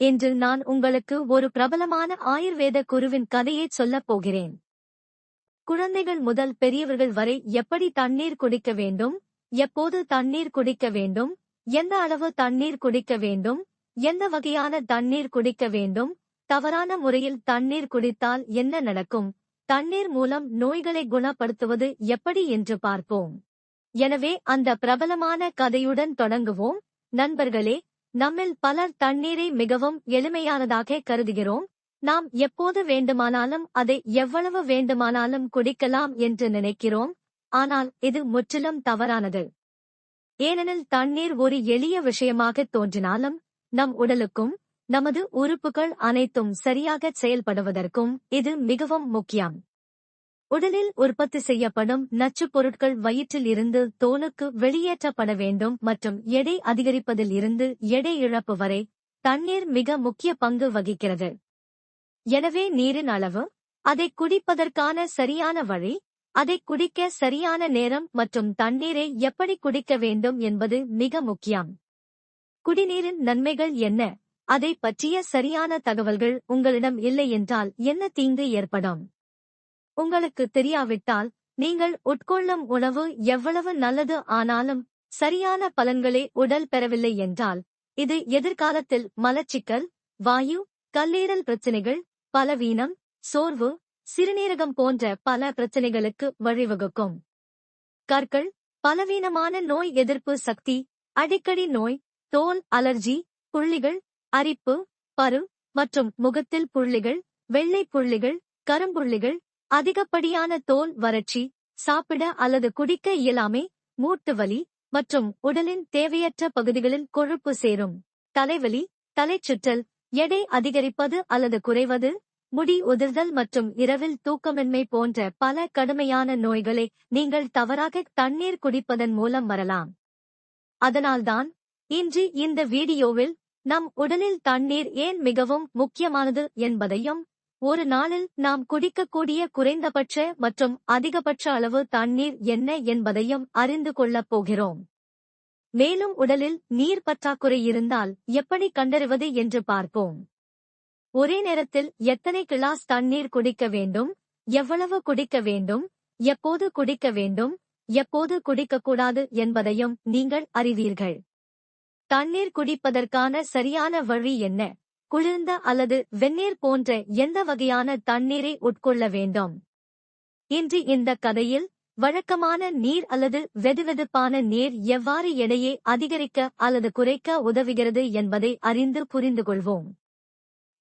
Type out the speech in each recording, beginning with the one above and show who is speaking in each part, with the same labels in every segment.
Speaker 1: இன்று நான் உங்களுக்கு ஒரு பிரபலமான ஆயுர்வேத குருவின் கதையை சொல்லப் போகிறேன். குழந்தைகள் முதல் பெரியவர்கள் வரை எப்படி தண்ணீர் குடிக்க வேண்டும்? எப்போது தண்ணீர் குடிக்க வேண்டும்? எந்த அளவு தண்ணீர் குடிக்க வேண்டும்? எந்த வகையான தண்ணீர் குடிக்க வேண்டும்? தவறான முறையில் தண்ணீர் குடித்தால் என்ன நடக்கும்? தண்ணீர் மூலம் நோய்களை குணப்படுத்துவது எப்படி என்று பார்ப்போம். எனவே அந்த பிரபலமான கதையுடன் தொடங்குவோம். நண்பர்களே நம்மில் பலர் தண்ணீரை மிகவும் எளிமையானதாக கருதுகிறோம். நாம் எப்போது வேண்டுமானாலும் அதை எவ்வளவு வேண்டுமானாலும் குடிக்கலாம் என்று நினைக்கிறோம். ஆனால் இது முற்றிலும் தவறானது. ஏனெனில் தண்ணீர் ஒரு எளிய விஷயமாக தோன்றினாலும் நம் உடலுக்கும் நமது உறுப்புகள் அனைத்தும் சரியாக செயல்படுவதற்கும் இது மிகவும் முக்கியம். உடலில் உற்பத்தி செய்யப்படும் நச்சுப் பொருட்கள் வயிற்றில் இருந்து தோலுக்கு வெளியேற்றப்பட வேண்டும் மற்றும் எடை அதிகரிப்பதில் இருந்து எடை இழப்பு வரை தண்ணீர் மிக முக்கிய பங்கு வகிக்கிறது. எனவே நீரின் அளவு அதை குடிப்பதற்கான சரியான வழி அதை குடிக்க சரியான நேரம் மற்றும் தண்ணீரை எப்படி குடிக்க வேண்டும் என்பது மிக முக்கியம். குடிநீரின் நன்மைகள் என்ன? அதை பற்றிய சரியான தகவல்கள் உங்களிடம் இல்லை என்றால் என்ன தீங்கு ஏற்படும்? உங்களுக்கு தெரியாவிட்டால் நீங்கள் உட்கொள்ளும் உணவு எவ்வளவு நல்லது ஆனாலும் சரியான பலன்களை உடல் பெறவில்லை என்றால் இது எதிர்காலத்தில் மலச்சிக்கல் வாயு கல்லீரல் பிரச்சினைகள் பலவீனம் சோர்வு சிறுநீரகம் போன்ற பல பிரச்சனைகளுக்கு வழிவகுக்கும். கற்கள் பலவீனமான நோய் எதிர்ப்பு சக்தி அடிக்கடி நோய் தோல் அலர்ஜி புள்ளிகள் அரிப்பு பரு மற்றும் முகத்தில் புள்ளிகள் வெள்ளை புள்ளிகள் கரும்புள்ளிகள் அதிகப்படியான தோல் வறட்சி சாப்பிட அல்லது குடிக்க இயலாமை மூட்டு வலி மற்றும் உடலின் தேவையற்ற பகுதிகளில் கொழுப்பு சேரும். தலைவலி தலைச்சுற்றல் எடை அதிகரிப்பது அல்லது குறைவது முடி உதிர்தல் மற்றும் இரவில் தூக்கமின்மை போன்ற பல கடுமையான நோய்களை நீங்கள் தவறாக தண்ணீர் குடிப்பதன் மூலம் வரலாம். அதனால்தான் இன்று இந்த வீடியோவில் நம் உடலில் தண்ணீர் ஏன் மிகவும் முக்கியமானது என்பதையும் ஒரு நாளில் நாம் குடிக்கக்கூடிய குறைந்தபட்ச மற்றும் அதிகபட்ச அளவு தண்ணீர் என்ன என்பதையும் அறிந்து கொள்ளப் போகிறோம். மேலும் உடலில் நீர் பற்றாக்குறை இருந்தால் எப்படி கண்டறிவது என்று பார்ப்போம். ஒரே நேரத்தில் எத்தனை கிளாஸ் தண்ணீர் குடிக்க வேண்டும் எவ்வளவு குடிக்க வேண்டும் எப்போது குடிக்க வேண்டும் எப்போது குடிக்கக்கூடாது என்பதையும் நீங்கள் அறிவீர்கள். தண்ணீர் குடிப்பதற்கான சரியான வழி என்ன? குளிர்ந்த அல்லது வெந்நீர் போன்ற எந்த வகையான தண்ணீரை உட்கொள்ள வேண்டும்? இன்று இந்த கதையில் வழக்கமான நீர் அல்லது வெதுவெதுப்பான நீர் எவ்வாறு எடையை அதிகரிக்க அல்லது குறைக்க உதவுகிறது என்பதை அறிந்து புரிந்து கொள்வோம்.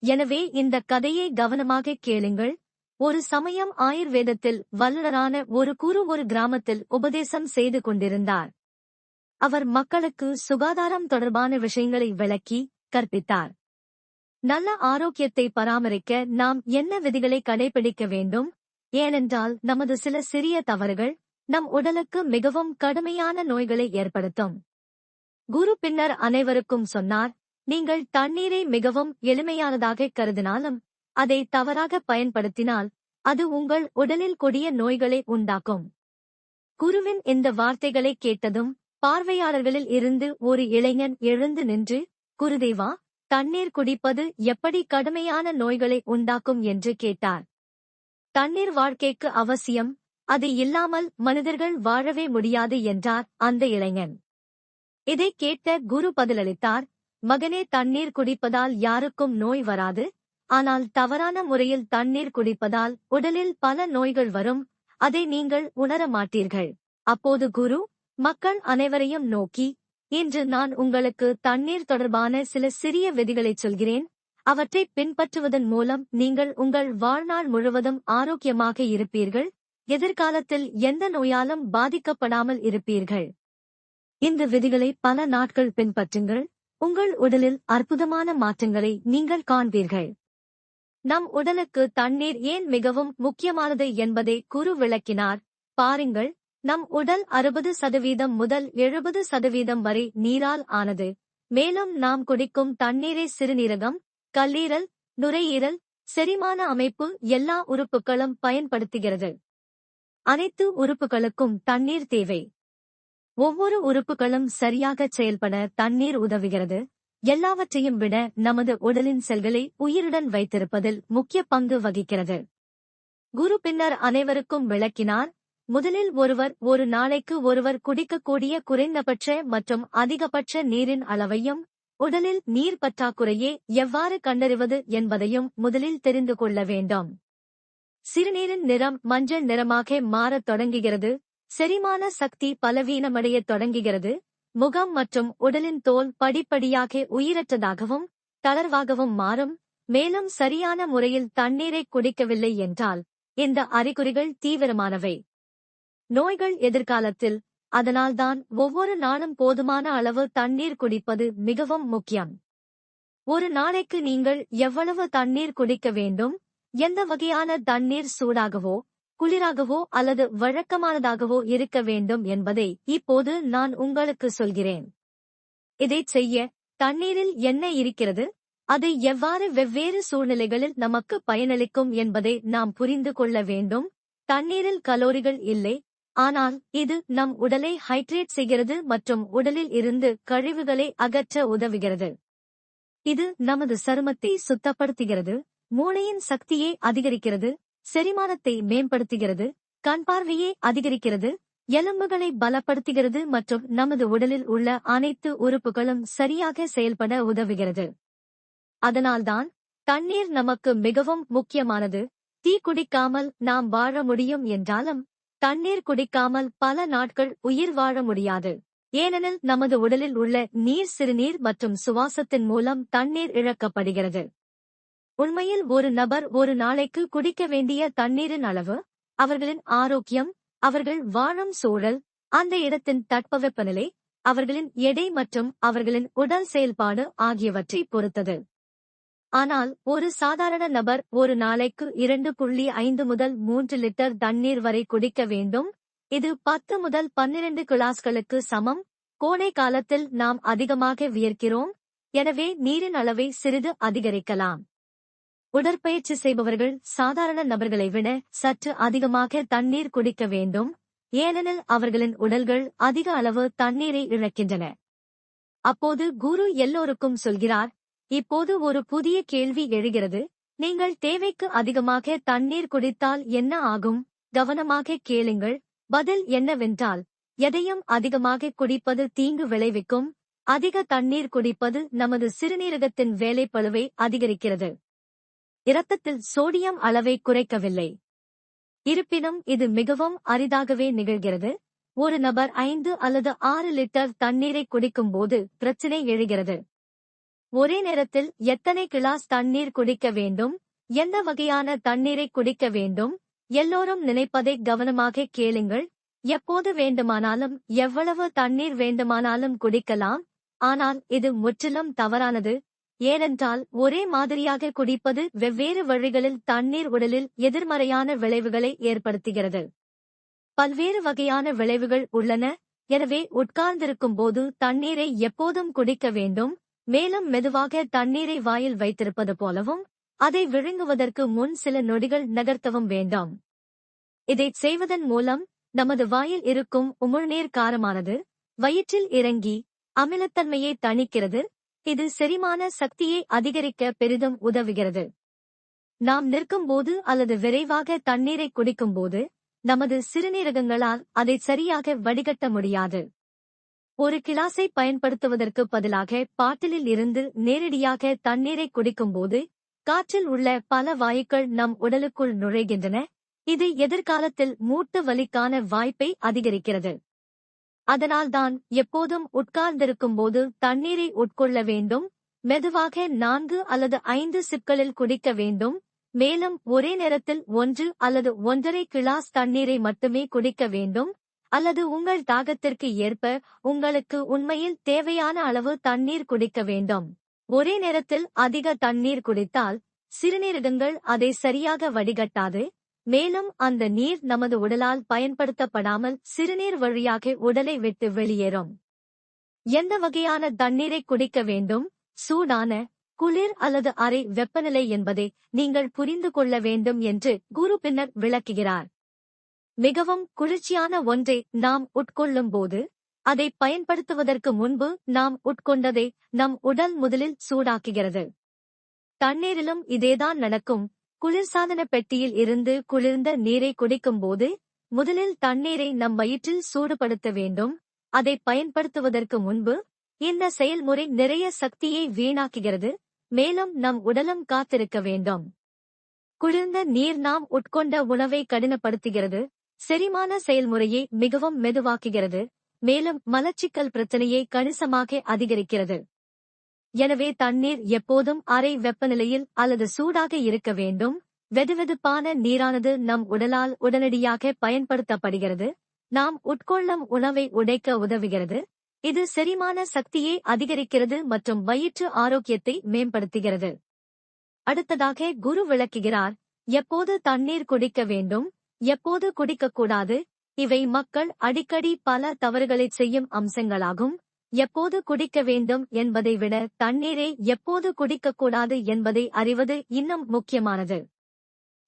Speaker 1: எனவே இந்த கதையை கவனமாக கேளுங்கள். ஒரு சமயம் ஆயுர்வேதத்தில் வல்லுநரான ஒரு குரு ஒரு கிராமத்தில் உபதேசம் செய்து கொண்டிருந்தார். அவர் மக்களுக்கு சுகாதாரம் தொடர்பான விஷயங்களை விளக்கி கற்பித்தார். நல்ல ஆரோக்கியத்தை பராமரிக்க நாம் என்ன விதிகளை கடைபிடிக்க வேண்டும்? ஏனென்றால் நமது சில சிறிய தவறுகள் நம் உடலுக்கு மிகவும் கடுமையான நோய்களை ஏற்படுத்தும். குரு பின்னர் அனைவருக்கும் சொன்னார் நீங்கள் தண்ணீரை மிகவும் எளிமையானதாக கருதினாலும் அதை தவறாக பயன்படுத்தினால் அது உங்கள் உடலில் கொடிய நோய்களை உண்டாக்கும் குருவின் இந்த வார்த்தைகளை கேட்டதும் பார்வையாளர்களில் இருந்து ஒரு இளைஞன் எழுந்து நின்று குருதேவா தண்ணீர் குடிப்பது எப்படி கடுமையான நோய்களை உண்டாக்கும் என்று கேட்டார். தண்ணீர் வாழ்க்கைக்கு அவசியம் அது இல்லாமல் மனிதர்கள் வாழவே முடியாது என்றார் அந்த இளைஞன். இதை கேட்ட குரு பதிலளித்தார் மகனே தண்ணீர் குடிப்பதால் யாருக்கும் நோய் வராது ஆனால் தவறான முறையில் தண்ணீர் குடிப்பதால் உடலில் பல நோய்கள் வரும் அதை நீங்கள் உணர மாட்டீர்கள் அப்போது குரு மக்கள் அனைவரையும் நோக்கி இன்று நான் உங்களுக்கு தண்ணீர் தொடர்பான சில சிறிய விதிகளைச் சொல்கிறேன். அவற்றை பின்பற்றுவதன் மூலம் நீங்கள் உங்கள் வாழ்நாள் முழுவதும் ஆரோக்கியமாக இருப்பீர்கள். எதிர்காலத்தில் எந்த நோயாலும் பாதிக்கப்படாமல் இருப்பீர்கள். இந்த விதிகளை பல நாட்கள் பின்பற்றுங்கள். உங்கள் உடலில் அற்புதமான மாற்றங்களை நீங்கள் காண்பீர்கள். நம் உடலுக்கு தண்ணீர் ஏன் மிகவும் முக்கியமானது என்பதை குரு விளக்கினார். பாருங்கள் நம் உடல் அறுபது சதவீதம் முதல் எழுபது சதவீதம் வரை நீரால் ஆனது. மேலும் நாம் குடிக்கும் தண்ணீரை சிறுநீரகம் கல்லீரல் நுரையீரல் செரிமான அமைப்பு எல்லா உறுப்புகளும் பயன்படுத்துகிறது. அனைத்து உறுப்புகளுக்கும் தண்ணீர் தேவை. ஒவ்வொரு உறுப்புகளும் சரியாக செயல்பட தண்ணீர் உதவுகிறது. எல்லாவற்றையும் விட நமது உடலின் செல்களை உயிருடன் வைத்திருப்பதில் முக்கிய பங்கு வகிக்கிறது. குரு பின்னர் அனைவருக்கும் விளக்கினார் முதலில் ஒருவர் ஒரு நாளைக்கு ஒருவர் குடிக்கக்கூடிய குறைந்தபட்ச மற்றும் அதிகபட்ச நீரின் அளவையும் உடலில் நீர் பற்றாக்குறையே எவ்வாறு கண்டறிவது என்பதையும் முதலில் தெரிந்து கொள்ள வேண்டும். சிறுநீரின் நிறம் மஞ்சள் நிறமாக மாறத் தொடங்குகிறது செரிமான சக்தி பலவீனமடையத் தொடங்குகிறது முகம் மற்றும் உடலின் தோல் படிப்படியாக உயிரற்றதாகவும் தளர்வாகவும் மாறும் மேலும் சரியான முறையில் தண்ணீரை குடிக்கவில்லை என்றால் இந்த அறிகுறிகள் தீவிரமானவை. நோய்கள் எதிர்காலத்தில் அதனால்தான் ஒவ்வொரு நாளும் போதுமான அளவு தண்ணீர் குடிப்பது மிகவும் முக்கியம். ஒரு நாளைக்கு நீங்கள் எவ்வளவு தண்ணீர் குடிக்க வேண்டும்? எந்த வகையான தண்ணீர் சூடாகவோ குளிராகவோ அல்லது வழக்கமானதாகவோ இருக்க வேண்டும் என்பதை இப்போது நான் உங்களுக்கு சொல்கிறேன். இதைச் செய்ய தண்ணீரில் என்ன இருக்கிறது? அதை எவ்வாறு வெவ்வேறு சூழ்நிலைகளில் நமக்கு பயனளிக்கும் என்பதை நாம் புரிந்து கொள்ள வேண்டும். தண்ணீரில் கலோரிகள் இல்லை ஆனால் இது நம் உடலை ஹைட்ரேட் செய்கிறது மற்றும் உடலில் இருந்து கழிவுகளை அகற்ற உதவுகிறது. இது நமது சருமத்தை சுத்தப்படுத்துகிறது மூளையின் சக்தியை அதிகரிக்கிறது செரிமானத்தை மேம்படுத்துகிறது கண் பார்வையை அதிகரிக்கிறது எலும்புகளை பலப்படுத்துகிறது மற்றும் நமது உடலில் உள்ள அனைத்து உறுப்புகளும் சரியாக செயல்பட உதவுகிறது. அதனால்தான் தண்ணீர் நமக்கு மிகவும் முக்கியமானது. தீ குடிக்காமல் நாம் வாழ முடியும் என்றாலும் தண்ணீர் குடிக்காமல் பல நாட்கள் உயிர் வாழ முடியாது. ஏனெனில் நமது உடலில் உள்ள நீர் சிறுநீர் மற்றும் சுவாசத்தின் மூலம் தண்ணீர் இழக்கப்படுகிறது. உண்மையில் ஒரு நபர் ஒரு நாளைக்கு குடிக்க வேண்டிய தண்ணீரின் அளவு அவர்களின் ஆரோக்கியம் அவர்கள் வாழும் சூழல் அந்த இடத்தின் தட்பவெப்பநிலை அவர்களின் எடை மற்றும் அவர்களின் உடல் செயல்பாடு ஆகியவற்றை பொறுத்தது. ஆனால் ஒரு சாதாரண நபர் ஒரு நாளைக்கு இரண்டு புள்ளி ஐந்து முதல் மூன்று லிட்டர் தண்ணீர் வரை குடிக்க வேண்டும். இது பத்து முதல் பன்னிரண்டு கிளாஸ்களுக்கு சமம். கோடை காலத்தில் நாம் அதிகமாக வியர்க்கிறோம். எனவே நீரின் அளவை சிறிது அதிகரிக்கலாம். உடற்பயிற்சி செய்பவர்கள் சாதாரண நபர்களை விட சற்று அதிகமாக தண்ணீர் குடிக்க வேண்டும். ஏனெனில் அவர்களின் உடல்கள் அதிக அளவு தண்ணீரை இழக்கின்றன. அப்போது குரு எல்லோருக்கும் சொல்கிறார் இப்போது ஒரு புதிய கேள்வி எழுகிறது. நீங்கள் தேவைக்கு அதிகமாக தண்ணீர் குடித்தால் என்ன ஆகும்? கவனமாக கேளுங்கள். பதில் என்னவென்றால் எதையும் அதிகமாக குடிப்பது தீங்கு விளைவிக்கும். அதிக தண்ணீர் குடிப்பது நமது சிறுநீரகத்தின் வேலைப்பளுவை அதிகரிக்கிறது. இரத்தத்தில் சோடியம் அளவை குறைக்கவில்லை. இருப்பினும் இது மிகவும் அரிதாகவே நிகழ்கிறது. ஒரு நபர் ஐந்து அல்லது ஆறு லிட்டர் தண்ணீரை குடிக்கும்போது பிரச்சினை எழுகிறது. ஒரே நேரத்தில் எத்தனை கிளாஸ் தண்ணீர் குடிக்க வேண்டும்? எந்த வகையான தண்ணீரை குடிக்க வேண்டும்? எல்லோரும் நினைப்பதை கவனமாக கேளுங்கள். எப்போது வேண்டுமானாலும் எவ்வளவு தண்ணீர் வேண்டுமானாலும் குடிக்கலாம். ஆனால் இது முற்றிலும் தவறானது. ஏனென்றால் ஒரே மாதிரியாக குடிப்பது வெவ்வேறு வழிகளில் தண்ணீர் உடலில் எதிர்மறையான விளைவுகளை ஏற்படுத்துகிறது. பல்வேறு வகையான விளைவுகள் உள்ளன. எனவே உட்கார்ந்திருக்கும் போது தண்ணீரை எப்போதும் குடிக்க வேண்டும். மேலும் மெதுவாக தண்ணீரை வாயில் வைத்திருப்பது போலவும் அதை விழுங்குவதற்கு முன் சில நொடிகள் நகர்த்தவும் வேண்டாம். இதைச் செய்வதன் மூலம் நமது வாயில் இருக்கும் உமிழ்நீர் காரமானது வயிற்றில் இறங்கி அமிலத்தன்மையை தணிக்கிறது இது செரிமான சக்தியை அதிகரிக்க பெரிதும் உதவுகிறது. நாம் நிற்கும்போது அல்லது விரைவாக தண்ணீரை குடிக்கும்போது நமது சிறுநீரகங்களால் அதை சரியாக வடிகட்ட முடியாது. ஒரு கிளாஸை பயன்படுத்துவதற்கு பதிலாக பாட்டிலில் இருந்து நேரடியாக தண்ணீரை குடிக்கும்போது காற்றில் உள்ள பல வாயுக்கள் நம் உடலுக்குள் நுழைகின்றன. இது எதிர்காலத்தில் மூட்டு வலிக்கான வாய்ப்பை அதிகரிக்கிறது. அதனால்தான் எப்போதும் உட்கார்ந்திருக்கும் போது தண்ணீரை உட்கொள்ள வேண்டும் மெதுவாக நான்கு அல்லது ஐந்து சிப்களில் குடிக்க வேண்டும் மேலும் ஒரே நேரத்தில் ஒன்று அல்லது ஒன்றரை கிளாஸ் தண்ணீரை மட்டுமே குடிக்க வேண்டும். அல்லது உங்கள் தாகத்திற்கு ஏற்ப உங்களுக்கு உண்மையில் தேவையான அளவு தண்ணீர் குடிக்க வேண்டும். ஒரே நேரத்தில் அதிக தண்ணீர் குடித்தால் சிறுநீரகங்கள் அதை சரியாக வடிகட்டாது. மேலும் அந்த நீர் நமது உடலால் பயன்படுத்தப்படாமல் சிறுநீர் வழியாக உடலை விட்டு வெளியேறும். எந்த வகையான தண்ணீரை குடிக்க வேண்டும்? சூடான குளிர் அல்லது அறை வெப்பநிலை என்பதை நீங்கள் புரிந்து கொள்ள வேண்டும் என்று குரு பின்னர் விளக்குகிறார். மிகவும் குளிர்ச்சியான ஒன்றை நாம் உட்கொள்ளும் போது அதை பயன்படுத்துவதற்கு முன்பு நாம் உட்கொண்டதை நம் உடல் முதலில் சூடாக்குகிறது. தண்ணீரிலும் இதேதான் நடக்கும். குளிர்சாதன பெட்டியில் இருந்து குளிர்ந்த நீரை குடிக்கும்போது முதலில் தண்ணீரை நம் வயிற்றில் சூடுபடுத்த வேண்டும். அதை பயன்படுத்துவதற்கு முன்பு இந்த செயல்முறை நிறைய சக்தியை வீணாக்குகிறது. மேலும் நம் உடலும் காத்திருக்க வேண்டும். குளிர்ந்த நீர் நாம் உட்கொண்ட உணவை கடினப்படுத்துகிறது. செரிமான செயல்முறையை மிகவும் மெதுவாக்குகிறது மேலும் மலச்சிக்கல் பிரச்சனையை கணிசமாக அதிகரிக்கிறது. எனவே தண்ணீர் எப்போதும் அறை வெப்பநிலையில் அல்லது சூடாக இருக்க வேண்டும். வெதுவெதுப்பான நீரானது நம் உடலால் உடனடியாக பயன்படுத்தப்படுகிறது. நாம் உட்கொள்ளும் உணவை உடைக்க உதவுகிறது. இது செரிமான சக்தியை அதிகரிக்கிறது மற்றும் வயிற்று ஆரோக்கியத்தை மேம்படுத்துகிறது. அடுத்ததாக குரு விளக்குகிறார் எப்போது தண்ணீர் குடிக்க வேண்டும்? எப்போது குடிக்கக்கூடாது? இவை மக்கள் அடிக்கடி பல தவறுகளைச் செய்யும் அம்சங்களாகும். எப்போது குடிக்க வேண்டும் என்பதை விட தண்ணீரை எப்போது குடிக்கக்கூடாது என்பதை அறிவது இன்னும் முக்கியமானது.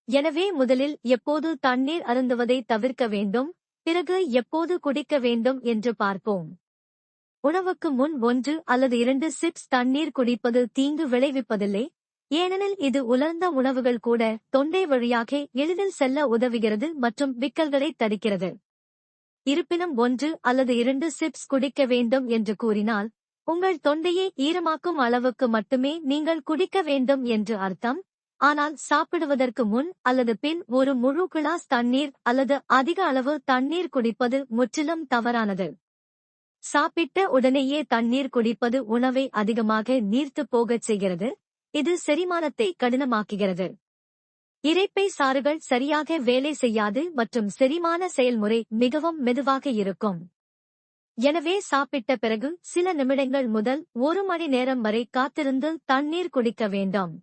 Speaker 1: எனவே முதலில் எப்போது தண்ணீர் அருந்துவதை தவிர்க்க வேண்டும் பிறகு எப்போது குடிக்க வேண்டும் என்று பார்ப்போம். உணவுக்கு முன் ஒன்று அல்லது இரண்டு சிப்ஸ் தண்ணீர் குடிப்பது தீங்கு விளைவிப்பதில்லை. ஏனெனில் இது உலர்ந்த உணவுகள் கூட தொண்டை வழியாக எளிதில் செல்ல உதவுகிறது மற்றும் விக்கல்களை தடுக்கிறது. இருப்பினும் ஒன்று அல்லது இரண்டு சிப்ஸ் குடிக்க வேண்டும் என்று கூறினால் உங்கள் தொண்டையை ஈரமாக்கும் அளவுக்கு மட்டுமே நீங்கள் குடிக்க வேண்டும் என்று அர்த்தம். ஆனால் சாப்பிடுவதற்கு முன் அல்லது பின் ஒரு முழு கிளாஸ் தண்ணீர் அல்லது அதிக அளவு தண்ணீர் குடிப்பது முற்றிலும் தவறானது. சாப்பிட்ட உடனேயே தண்ணீர் குடிப்பது உணவை அதிகமாக நீர்த்து போகச் செய்கிறது. இது செரிமானத்தை கடினமாக்குகிறது. இறைப்பை சாறுகள் சரியாக வேலை செய்யாது மற்றும் செரிமான செயல்முறை மிகவும் மெதுவாக இருக்கும். எனவே சாப்பிட்ட பிறகு சில நிமிடங்கள் முதல் ஒரு மணி நேரம் வரை காத்திருந்து தண்ணீர் குடிக்க வேண்டும்.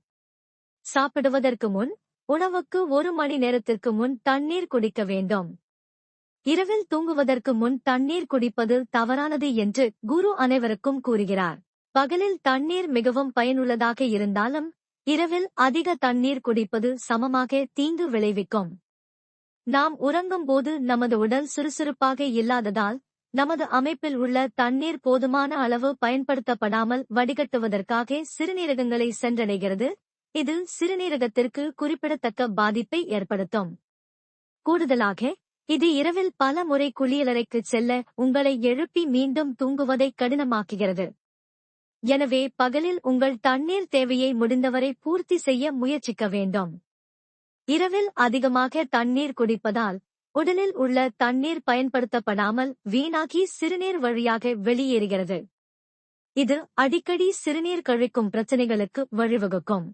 Speaker 1: சாப்பிடுவதற்கு முன் உணவுக்கு ஒரு மணி நேரத்திற்கு முன் தண்ணீர் குடிக்க வேண்டும். இரவில் தூங்குவதற்கு முன் தண்ணீர் குடிப்பது தவறானது என்று குரு அனைவருக்கும் கூறுகிறார். பகலில் தண்ணீர் மிகவும் பயனுள்ளதாக இருந்தாலும் இரவில் அதிக தண்ணீர் குடிப்பது சமமாக தீங்கு விளைவிக்கும். நாம் உறங்கும்போது நமது உடல் சுறுசுறுப்பாக இல்லாததால் நமது அமைப்பில் உள்ள தண்ணீர் போதுமான அளவு பயன்படுத்தப்படாமல் வடிகட்டுவதற்காக சிறுநீரகங்களை சென்றடைகிறது. இது சிறுநீரகத்திற்கு குறிப்பிடத்தக்க பாதிப்பை ஏற்படுத்தும். கூடுதலாக இது இரவில் பல முறை குளியலறைக்குச் செல்ல உங்களை எழுப்பி மீண்டும் தூங்குவதை கடினமாக்குகிறது. எனவே பகலில் உங்கள் தண்ணீர் தேவையை முடிந்தவரை பூர்த்தி செய்ய முயற்சிக்க வேண்டும். இரவில் அதிகமாக தண்ணீர் குடிப்பதால் உடலில் உள்ள தண்ணீர் பயன்படுத்தப்படாமல் வீணாகி சிறுநீர் வழியாக வெளியேறுகிறது. இது அடிக்கடி சிறுநீர் கழிக்கும் பிரச்சனைகளுக்கு வழிவகுக்கும்.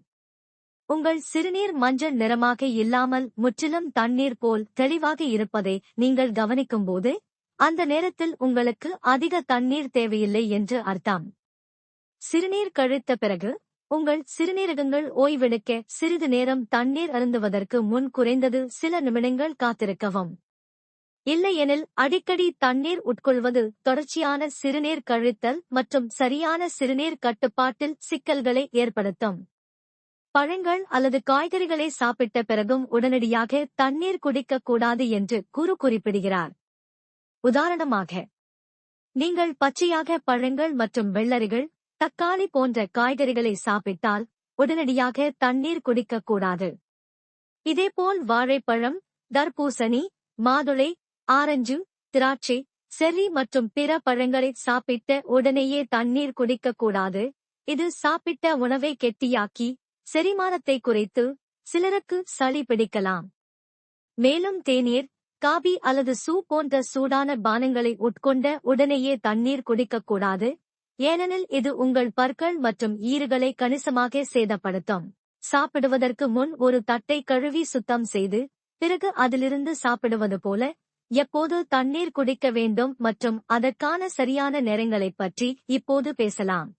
Speaker 1: உங்கள் சிறுநீர் மஞ்சள் நிறமாக இல்லாமல் முற்றிலும் தண்ணீர் போல் தெளிவாக இருப்பதை நீங்கள் கவனிக்கும்போது அந்த நேரத்தில் உங்களுக்கு அதிக தண்ணீர் தேவையில்லை என்று அர்த்தம். சிறுநீர் கழித்த பிறகு உங்கள் சிறுநீரகங்கள் ஓய்வெடுக்க சிறிது நேரம் தண்ணீர் அருந்துவதற்கு முன் குறைந்தது சில நிமிடங்கள் காத்திருக்கவும். இல்லையெனில் அடிக்கடி தண்ணீர் உட்கொள்வது தொடர்ச்சியான சிறுநீர் கழித்தல் மற்றும் சரியான சிறுநீர் கட்டுப்பாட்டில் சிக்கல்களை ஏற்படுத்தும். பழங்கள் அல்லது காய்கறிகளை சாப்பிட்ட பிறகும் உடனடியாக தண்ணீர் குடிக்கக் கூடாது என்று குரு குறிப்பிடுகிறார். உதாரணமாக நீங்கள் பச்சையாக பழங்கள் மற்றும் வெள்ளரிகள் தக்காளி போன்ற காய்கறிகளை சாப்பிட்டால் உடனடியாக தண்ணீர் குடிக்கக் கூடாது இதேபோல் வாழைப்பழம் தர்பூசணி மாதுளை ஆரஞ்சு திராட்சை செர்ரி மற்றும் பிற பழங்களை சாப்பிட்ட உடனேயே தண்ணீர் குடிக்கக் கூடாது இது சாப்பிட்ட உணவை கெட்டியாக்கி செரிமானத்தை குறைத்து சிலருக்கு சளி பிடிக்கலாம். மேலும் தேநீர் காபி அல்லது சூப் போன்ற சூடான பானங்களை உட்கொண்ட உடனேயே தண்ணீர் குடிக்கக்கூடாது. ஏனெனில் இது உங்கள் பற்கள் மற்றும் ஈறுகளை கணிசமாக சேதப்படுத்தும். சாப்பிடுவதற்கு முன் ஒரு தட்டை கழுவி சுத்தம் செய்து பிறகு அதிலிருந்து சாப்பிடுவது போல எப்போது தண்ணீர் குடிக்க வேண்டும் மற்றும் அதற்கான சரியான நேரங்களைப் பற்றி இப்போது பேசலாம்.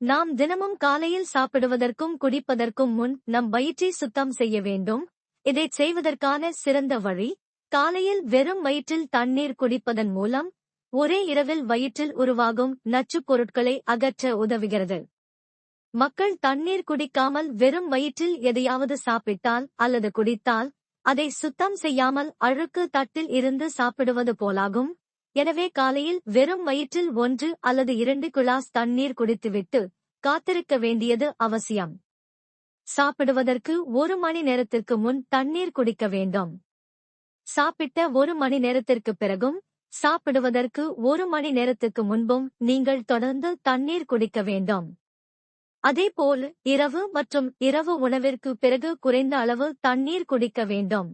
Speaker 1: நாம் தினமும் காலையில் சாப்பிடுவதற்கும் குடிப்பதற்கும் முன் நம் வயிற்றை சுத்தம் செய்ய வேண்டும். இதைச் செய்வதற்கான சிறந்த வழி காலையில் வெறும் வயிற்றில் தண்ணீர் குடிப்பதன் மூலம் ஒரே இரவில் வயிற்றில் உருவாகும் நச்சுப் பொருட்களை அகற்ற உதவுகிறது. மக்கள் தண்ணீர் குடிக்காமல் வெறும் வயிற்றில் எதையாவது சாப்பிட்டால் அல்லது குடித்தால் அதை சுத்தம் செய்யாமல் அழுக்கு தட்டில் இருந்து சாப்பிடுவது போலாகும். எனவே காலையில் வெறும் வயிற்றில் ஒன்று அல்லது இரண்டு கிளாஸ் தண்ணீர் குடித்துவிட்டு காத்திருக்க வேண்டியது அவசியம். சாப்பிடுவதற்கு ஒரு மணி நேரத்திற்கு முன் தண்ணீர் குடிக்க வேண்டும். சாப்பிட்ட ஒரு மணி நேரத்திற்கு பிறகும் சாப்பிடுவதற்கு ஒரு மணி நேரத்துக்கு முன்பும் நீங்கள் தொடர்ந்து தண்ணீர் குடிக்க வேண்டும். அதேபோல் இரவு மற்றும் இரவு உணவிற்கு பிறகு குறைந்த அளவு தண்ணீர் குடிக்க வேண்டும்.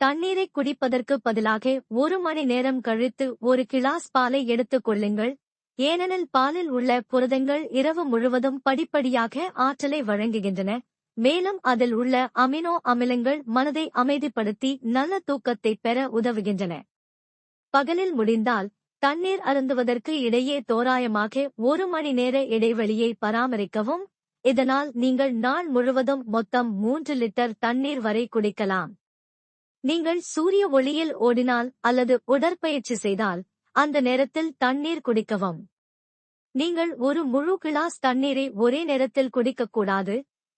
Speaker 1: தண்ணீரை குடிப்பதற்கு பதிலாக ஒரு மணி நேரம் கழித்து ஒரு கிளாஸ் பாலை எடுத்துக் கொள்ளுங்கள். ஏனெனில் பாலில் உள்ள புரதங்கள் இரவு முழுவதும் படிப்படியாக ஆற்றலை வழங்குகின்றன. மேலும் அதில் உள்ள அமினோ அமிலங்கள் மனதை அமைதிப்படுத்தி நல்ல தூக்கத்தை பெற உதவுகின்றன. பகலில் முடிந்தால் தண்ணீர் அருந்துவதற்கு இடையே தோராயமாக ஒரு மணி நேர இடைவெளியை பராமரிக்கவும். இதனால் நீங்கள் நாள் முழுவதும் மொத்தம் மூன்று லிட்டர் தண்ணீர் வரை குடிக்கலாம். நீங்கள் சூரிய ஒளியில் ஓடினால் அல்லது உடற்பயிற்சி செய்தால் அந்த நேரத்தில் தண்ணீர் குடிக்கவும். நீங்கள் ஒரு முழு கிளாஸ் தண்ணீரை ஒரே நேரத்தில் குடிக்கக்கூடாது.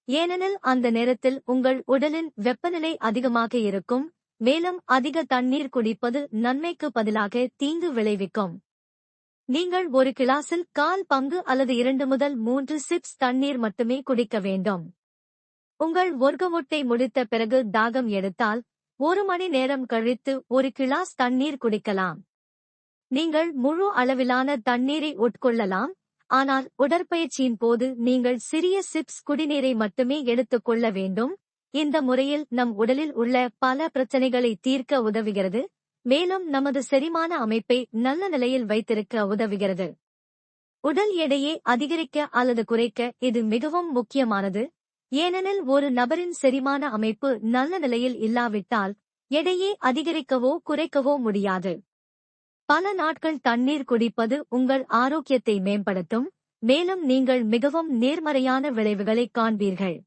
Speaker 1: ஏனெனில் அந்த நேரத்தில் உங்கள் உடலின் வெப்பநிலை அதிகமாக இருக்கும். மேலும் அதிக தண்ணீர் குடிப்பது நன்மைக்கு பதிலாக தீங்கு விளைவிக்கும். நீங்கள் ஒரு கிளாஸில் கால் பங்கு அல்லது இரண்டு முதல் மூன்று சிப்ஸ் தண்ணீர் மட்டுமே குடிக்க வேண்டும். உங்கள் ஒர்க்கவுட்டை முடித்த பிறகு தாகம் எடுத்தால் ஒரு மணி நேரம் கழித்து ஒரு கிளாஸ் தண்ணீர் குடிக்கலாம். நீங்கள் முழு அளவிலான தண்ணீரை உட்கொள்ளலாம் ஆனால் உடற்பயிற்சியின் போது நீங்கள் சிறிய சிப்ஸ் குடிநீரை மட்டுமே எடுத்துக் கொள்ள வேண்டும். இந்த முறையில் நம் உடலில் உள்ள பல பிரச்சனைகளை தீர்க்க உதவுகிறது மேலும் நமது செரிமான அமைப்பை நல்ல நிலையில் வைத்திருக்க உதவுகிறது. உடல் எடையை அதிகரிக்க அல்லது குறைக்க இது மிகவும் முக்கியமானது. ஏனெனில் ஒரு நபரின் செரிமான அமைப்பு நல்ல நிலையில் இல்லாவிட்டால் எடையை அதிகரிக்கவோ குறைக்கவோ முடியாது. பல நாட்கள் தண்ணீர் குடிப்பது உங்கள் ஆரோக்கியத்தை மேம்படுத்தும் மேலும் நீங்கள் மிகவும் நேர்மறையான விளைவுகளை காண்பீர்கள்.